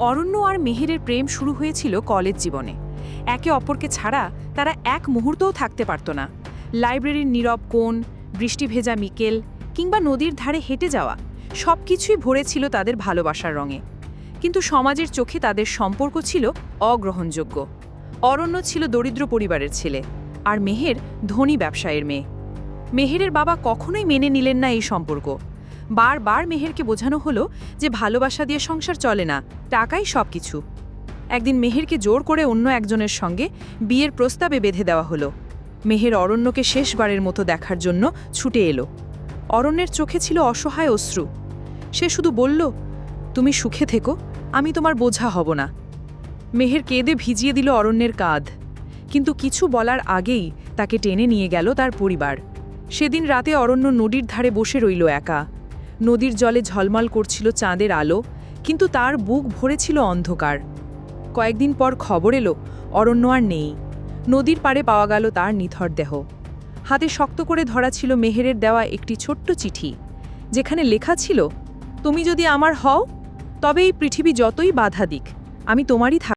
অরণ্য আর মেহেরের প্রেম শুরু হয়েছিল কলেজ জীবনে। একে অপরকে ছাড়া তারা এক মুহূর্তও থাকতে পারত না। লাইব্রেরির নীরব কোণ, বৃষ্টি ভেজা মিকেল, কিংবা নদীর ধারে হেঁটে যাওয়া সব কিছুই ভরে ছিল তাদের ভালোবাসার রঙে। কিন্তু সমাজের চোখে তাদের সম্পর্ক ছিল অগ্রহণযোগ্য। অরণ্য ছিল দরিদ্র পরিবারের ছেলে, আর মেহের ধনী ব্যবসায়ের মেয়ে। মেহেরের বাবা কখনোই মেনে নিলেন না এই সম্পর্ক। বারবার মেহেরকে বোঝানো হলো যে ভালোবাসা দিয়ে সংসার চলে না, টাকাই সব কিছু একদিন মেহেরকে জোর করে অন্য একজনের সঙ্গে বিয়ের প্রস্তাবে বেঁধে দেওয়া হলো। মেহের অরণ্যকে শেষবারের মতো দেখার জন্য ছুটে এলো। অরণ্যের চোখে ছিল অসহায় অশ্রু। সে শুধু বলল, তুমি সুখে থেকো, আমি তোমার বোঝা হব না। মেহের কেঁদে ভিজিয়ে দিল অরণ্যের কাঁধ। কিন্তু কিছু বলার আগেই তাকে টেনে নিয়ে গেল তার পরিবার। সেদিন রাতে অরণ্য নদীর ধারে বসে রইল একা। নদীর জলে ঝলমল করছিল চাঁদের আলো, কিন্তু তার বুক ভরেছিল অন্ধকার। কয়েকদিন পর খবর এলো অরণ্য আর নেই। নদীর পাড়ে পাওয়া গেল তার নিথর দেহ। হাতে শক্ত করে ধরা ছিল মেহেরের দেওয়া একটি ছোট্ট চিঠি, যেখানে লেখা ছিল, তুমি যদি আমার হও, তবে এই পৃথিবী যতই বাধা দিক, আমি তোমারই থাক